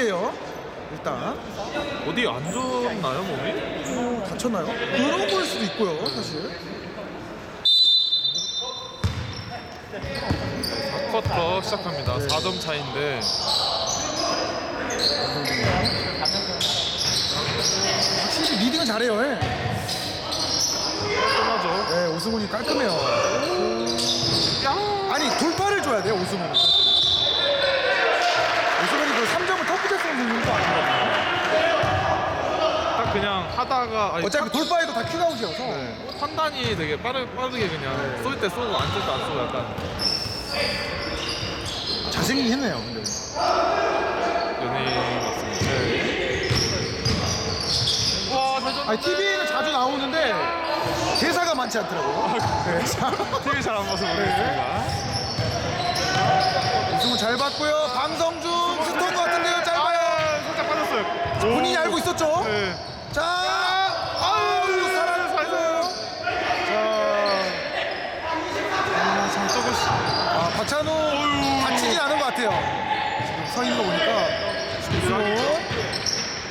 수비예요. 일단 어디 안 좋나요 몸이? 어, 다쳤나요? 그런 걸 수도 있고요, 사실. 4쿼터 시작합니다. 4점 차인데 확실히 리딩은 잘해요. 예. 끝나죠. 네, 오승훈이 깔끔해요. 아니 돌파를 줘야 돼요, 오승훈. 오승훈이 그 3점을 터프데스 넣는 거 아니거든요. 딱 그냥 하다가 아니, 어차피 돌파해도 다 킥아웃이어서. 네. 판단이 되게 빠르, 빠르게 그냥 쏠 때 쏘고 안 쏠 때 안 쏘고 약간 잘생기긴 했네요, 근데. 연예인 같습니다. 와, 잘 줬는데. 아니 TV에는 자주 나오는데 대사가 많지 않더라고요. 네, 자, TV 잘 안 봐서 모르겠습니다. 오승훈 잘 봤고요. 방성준 스톤 것 같은데요, 짧아요. 아, 본인이 알고 있었죠? 네. 자, 아우 살아요, 살아요. 자, 아, 잘 씨. 아, 박찬호 다치진 않은 것 같아요. 지금 서 있는 거 보니까.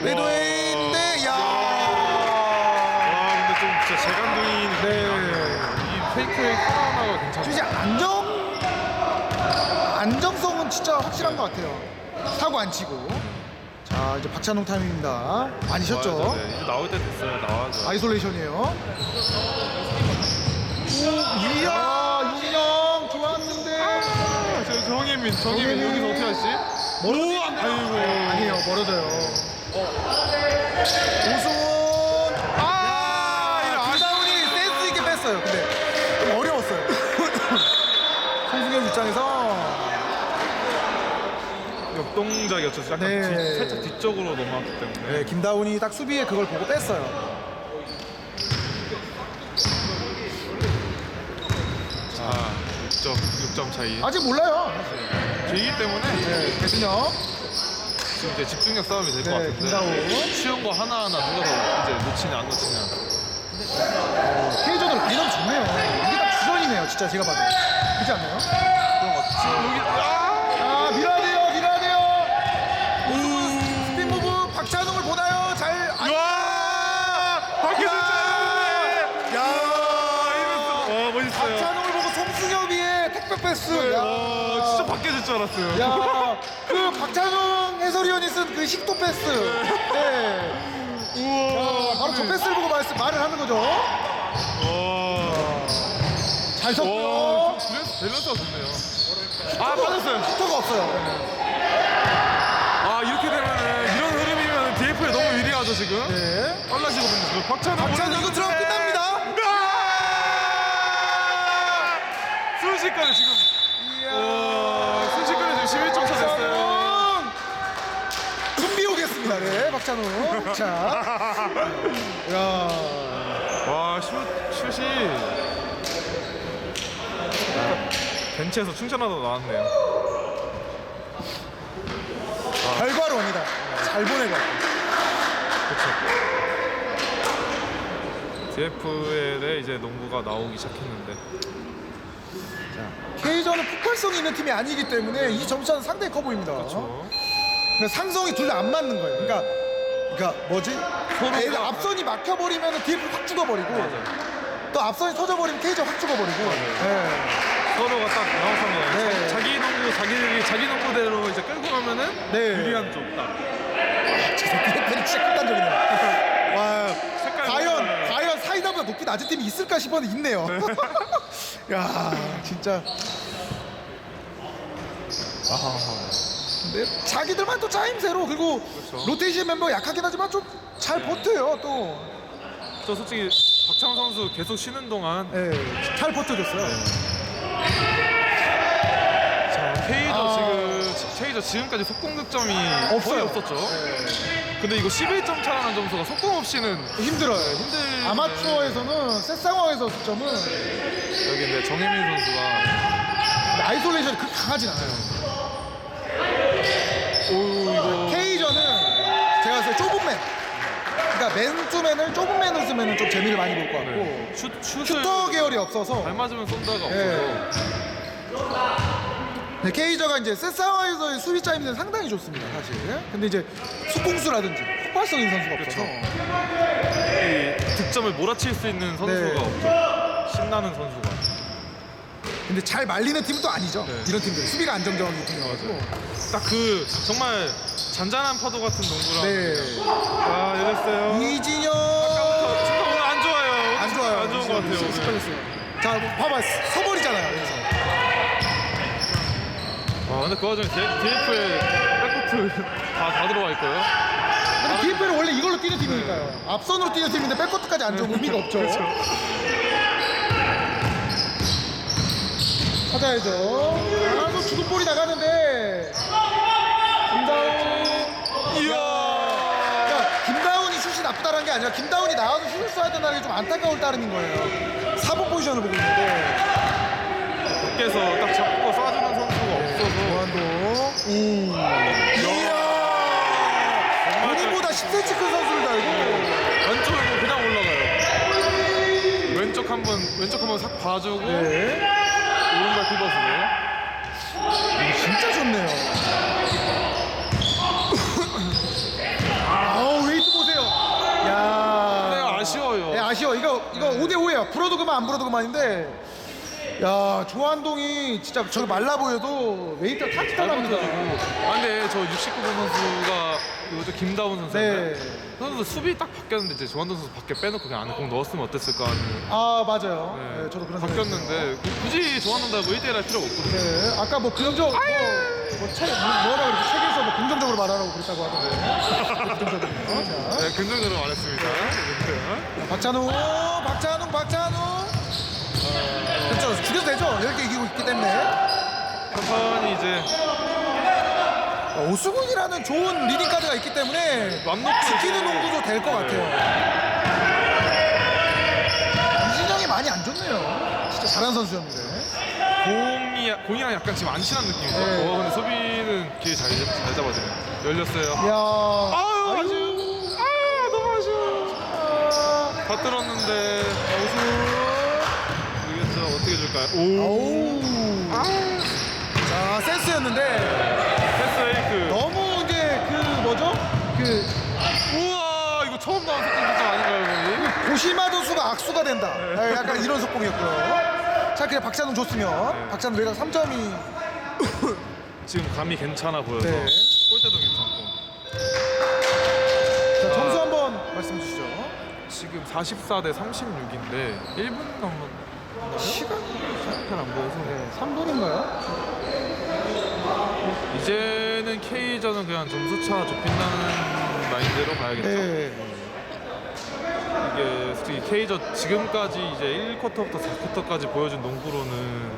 외도인데, 야. 와, 근데 좀 진짜 재간둥이 네. 이 페이크의 하나하나가 괜찮아요. 이제 안정 안정성은 진짜 확실한 것 같아요. 사고 안 치고. 자 이제 박찬홍 타임입니다. 많이 쉬었죠. 나와야죠, 네. 이제 나올 때 됐어요. 나와죠. 아이솔레이션이에요. 오, 이야 윤영 좋았는데 저 정혜민 정혜민. 여기서 어떻게 하지? 멀어지 아이고. 아니에요 멀어져요. 오승훈 아, 아, 김다운이 센스 있게 뺐어요. 근데 좀 어려웠어요. 송승현 입장에서 역동작이었죠. 약간 네. 뒤- 살짝 뒤쪽으로 넘어왔기 때문에. 네, 김다운이 딱 수비에 그걸 보고 뺐어요. 자, 6점, 6점 차이. 아직 몰라요. 길기 때문에 네, 대준영, 지금 이제 집중력 싸움이 될 것 네, 같은데. 김다운. 쉬운 거 하나하나 누가 더 이제 놓치냐 안 놓치냐. 케이저도 라인업 좋네요. 이게 딱 주전이네요, 진짜 제가 봐도. 그렇지 않나요? 그런 것 같아. 지금 여기 아! 아, 밀어야 돼요, 밀어야 돼요. 스핀 무브 박찬웅을 보나요? 잘. 아, 와! 밖에서 짜! 야, 와, 멋있어요. 박찬웅을 보고 송승엽이의 택배 패스. 야, 와, 진짜 밖에 질줄 알았어요. 야, 그 박찬웅 해설위원이 쓴 그 식도 패스. 네. 우와. 바로 저 패스를 보고 말씀, 말을 하는 거죠. 와. 잘 섰고요. 와, 밸런스, 밸런스가 좋네요. 아, 빠졌어요. 슈터가 없어요. 아, 이렇게 되면은, 이런 흐름이면 DF에 너무 유리하죠, 지금? 네. 빨라지거든요. 지금 박찬호. 박찬웅 이거 들어가면 끝납니다. 아! 순식간에 지금. 와, 순식간에 지금 11점 차 됐어요. 박찬웅 준비 오겠습니다. 네, 박찬웅. 자, 야, 와, 슛, 슛이. 벤치에서 충전하다 나왔네요. 결과로 옵니다. 잘 보내고. DFL에 이제 농구가 나오기 시작했는데. K전은 폭발성이 있는 팀이 아니기 때문에 이 점수차는 상당히 커 보입니다. 그렇죠. 상성이 둘 다 안 맞는 거예요. 그러니까, 그러니까 뭐지? 애들 앞선이 막혀버리면 DF 확 죽어버리고. 또 앞선이 터져버리면 K전 확 죽어버리고. 네. 서로가 딱 명확한 거예요. 네. 자- 자기 농구, 자기들이 자기 농구대로 이제 끌고 가면은 네. 유리한 쪽 딱. 저 DF는 진짜 극단적이네요. 와, 색깔 과연 과연 사이다보다 높이 낮은 팀이 있을까 싶었는데 있네요. 야, 진짜. 근데 자기들만 또 짜임새로 그리고 그렇죠. 로테이션 멤버 약하긴 하지만 좀잘 버텨요 또. 저 솔직히 박창호 선수 계속 쉬는 동안 예, 잘 버텨줬어요. 자 K조 아. 지금 K조 지금까지 속공 득점이 없어요. 거의 없었죠. 근데 이거 11점 차라는 점수가 속공 없이는 힘들어요. 힘들. 아마추어에서는 셋 상황에서 득점은 여기 이제 정혜민 선수가 아이솔레이션이 그렇게 강하진 않아요. 오 이거 K전은 제가 봤을 때 좁은 맨. 그러니까 맨투맨을 좁은 맨을 쓰면 좀 재미를 많이 볼 것 같고 네. 슛 슛을 슈터 계열이 없어서 잘 맞으면 쏜다가 예. 없어서 네, 케이저가 이제 셋 상황에서의 수비 짜임새는 상당히 좋습니다, 사실. 근데 이제 속공수라든지 있는 선수가 없어서. 이 득점을 몰아칠 수 있는 선수가 네. 없죠. 신나는 선수가. 근데 잘 말리는 팀도 아니죠. 네. 이런 팀들 수비가 안정적인 팀이어가지고. 딱 그 정말 잔잔한 파도 같은 농구랑. 네. 아 열렸어요. 이진영 지금 오늘 안 좋아요. 안 좋아요. 안 좋은 것 같아요. 오늘. 습관했어요. 자, 뭐 봐봐 서버리잖아요. 그래서. 아 근데 그 와중에 DF에 백코트 다, 다 들어와 있고요. 근데 DFL은 원래 이걸로 뛰는 팀이니까요. 앞선으로 뛰는 팀인데 백코트까지 안 좋으면 의미가 없죠. 그렇죠. 찾아야죠. 아, 저 죽은 볼이 나가는데. 김다운. 이야. 그러니까 김다운이 슛이 나쁘다는 게 아니라 김다운이 나와서 슛을 쏴야 된다는 게 좀 안타까울 따름인 거예요. 4번 포지션을 보고 있는데. 밖에서 딱 잡고 쏴주는 선수가 없어서 무한도. 이야. 본인보다 10cm 큰 선수를 달고. 왼쪽으로 그냥 올라가요. 왼쪽 한번 왼쪽 한번 싹 봐주고 네. 피벗으로. 진짜 좋네요. 아우 웨이트 보세요. 야. 네 아쉬워요. 네, 아쉬워. 이거 이거 5대 5예요. 불어도 그만 안 불어도 그만인데. 야 조한동이 진짜 저기 말라 보여도 잘 탁탁합니다. 아 근데 저 69번 선수가 요즘 김다운 선수인데 네. 그 선수 수비 딱 바뀌었는데 이제 조한돈 선수 밖에 빼놓고 그냥 안에 공 넣었으면 어땠을까 하는. 아 맞아요. 네, 네, 저도 그런. 바뀌었는데 구- 굳이 조한돈 달고 1대1 할 필요가 없거든요. 네, 아까 뭐 긍정 뭐, 뭐 책, 뭐, 뭐라 그러지 책에서 뭐 긍정적으로 말하라고 그랬다고 하던데 긍정적으로 자, 네, 긍정적으로 말했습니다. 네. 박찬웅 박찬웅 박찬웅 그렇죠 죽여도 되죠 이렇게 이기고 있기 때문에 천천히 이제 어, 오수근이라는 좋은 리딩 카드가 있기 때문에 맘 놓고 지키는 농구도 될것 네. 같아요 이진영이 많이 안 좋네요 진짜 잘하는 선수였는데 공이 공이랑 약간 지금 안 친한 느낌이죠. 네. 어, 근데 수비는 기회 잘, 잘 잡아주네. 열렸어요. 이야 아유, 아쉬워. 아, 너무 아쉬워. 다 뚫었는데 모르겠죠. 어떻게 줄까요? 오. 오우 아. 자 센스였는데. 너무 이제 그 뭐죠 그 우와, 이거 처음 나온 속공 득점 아닌가요, 거의? 고시마 도 수가 악수가 된다. 네, 약간 이런 속공이었고요. 자, 그냥 박찬웅 줬으면 네. 박찬웅 외곽 3점이 지금 감이 괜찮아 보여서 네. 골대도 괜찮고. 자, 점수 한번 말씀 해 주시죠. 지금 44 대 36인데 1분 남았나요? 시간 잘안 보여서. 네, 3분인가요? 이제는 K전은 그냥 점수차 좁힌다는 마인드로 가야겠죠. 네. 이게 솔직히 K전 지금까지 이제 1쿼터부터 4쿼터까지 보여준 농구로는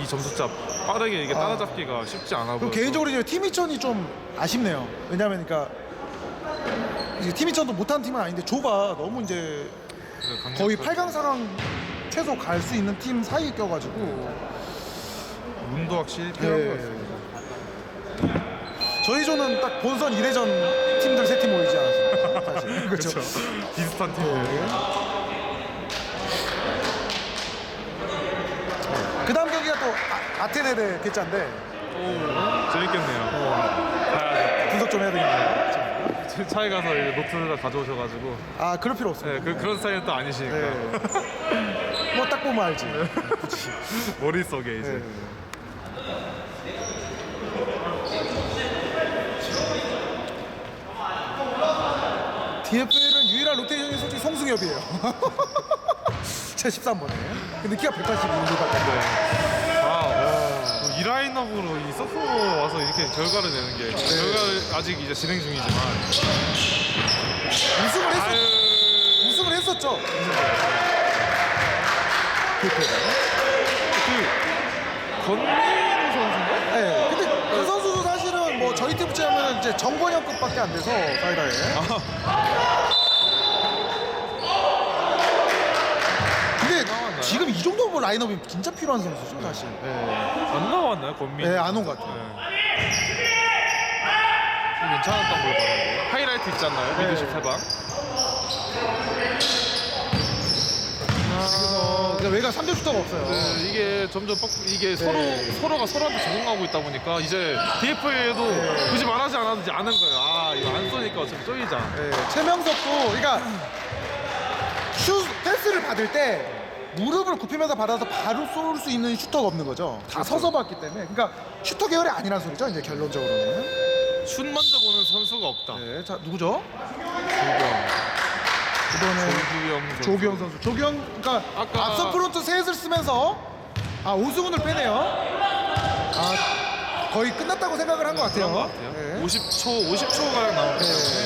이 점수차 빠르게 이게 아. 따라잡기가 쉽지 않아 그럼 개인적으로 이제 팀이천이 좀 아쉽네요. 왜냐면 그러니까 이제 팀이천도 못한 팀은 아닌데 조가 너무 이제 네, 거의 강력하게 8강 상황 최소 갈 수 있는 팀 사이에 껴가지고 운도 확실히 필요한 것 네. 같습니다. 저희 조는 딱 본선 1회전 팀들 세 팀 모이지 않았습니까? 사실. 그렇죠. 비슷한 팀. 그 다음 경기가 또 아, 아테네 대 개짜인데 오, 재밌겠네요. 가야죠. 분석 좀 해야 되겠네요. 자, 차에 가서 이제 노트를 다 가져오셔가지고 아 그럴 필요 없습니다. 네, 그, 그런 스타일은 또 아니시니까 네. 뭐 딱 보면 알지. 머릿속에 이제 네. DFL은 유일한 로테이션이 솔직히 송승엽이에요. 제 13번에. 근데 키가 182밖에 안 돼요. 네. 아, 와. 이 라인업으로 이 서프 와서 이렇게 결과를 내는 게 결과를 아직 이제 진행 중이지만 우승을 했었, 아유 우승을 했었죠. 그 건민우 선수인가? 네. 근데 그 선수도 사실은 뭐 저희 팀 치면 이제 정권형급밖에 안 돼서 사이다에. 근데 나왔나요? 지금 이 정도 뭐 라인업이 진짜 필요한 선수죠, 사실. 네. 안 나왔나요 건민? 네, 안온것 같아요. 좀 괜찮았던 걸 봤는데 하이라이트 있잖아요 네. 미드십 해방. 아, 그러니까 외곽 3점 슈터가 없어요. 네, 이게 점점 뻑, 이게 서로 서로가 서로한테 적응하고 있다 보니까 이제 DFA에도 굳이 말하지 않아도 이제 아는 거예요. 아 이거 안 쏘니까 어차피 쪼이자. 네, 최명석도 그러니까 슛 패스를 받을 때 무릎을 굽히면서 받아서 바로 쏠 수 있는 슈터가 없는 거죠. 다 그렇죠. 서서 받기 때문에. 그러니까 슈터 계열이 아니란 소리죠. 이제 결론적으로는. 슛 먼저 보는 선수가 없다. 네, 자 누구죠? 조경, 이번에 조규영 선수. 조경 선수. 조경 그러니까 아까- 앞선 프론트 셋을 쓰면서 아 오승훈을 빼네요. 아 거의 끝났다고 생각을 한것 같아요. 그런 것 같아요. 네. 50초, 50초 가량 남았기 네. 때문에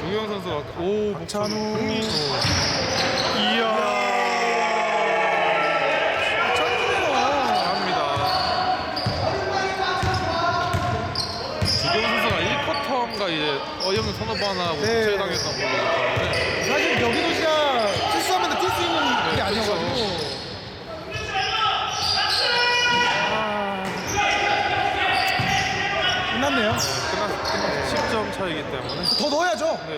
조규영 선수가 오 박찬우. 공이 이야 천재네요. 합니다. 조규영 선수가 1쿼터인가 이제 선언 하나하고 네. 교체당했던 걸로 기억하는데 사실 여기도 진짜 실수하면 뛸수 있는 일이 네, 아니어가지고. 그렇죠. 끝났네요. 끝났, 끝났 10점 차이기 때문에 더 넣어야죠. 네.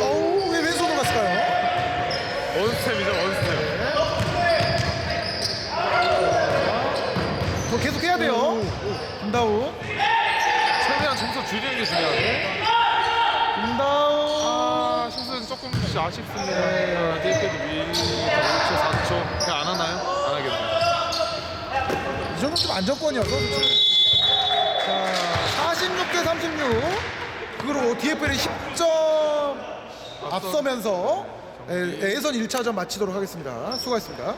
어우, 왜 왼손으로 갔을까요? 원스텝이죠 원스텝 더 계속 해야 돼요. 김다우. 게 중요한데 김다우. 아 실수는 조금씩 아쉽습니다 DF도 밀 5초 4초 그냥 안 하나요? 안 하겠네요 이 정도 좀 그렇죠. 자, 46대 36. 그리고 DFL이 10점 앞서면서 예, 예선 1차전 마치도록 하겠습니다. 수고하셨습니다.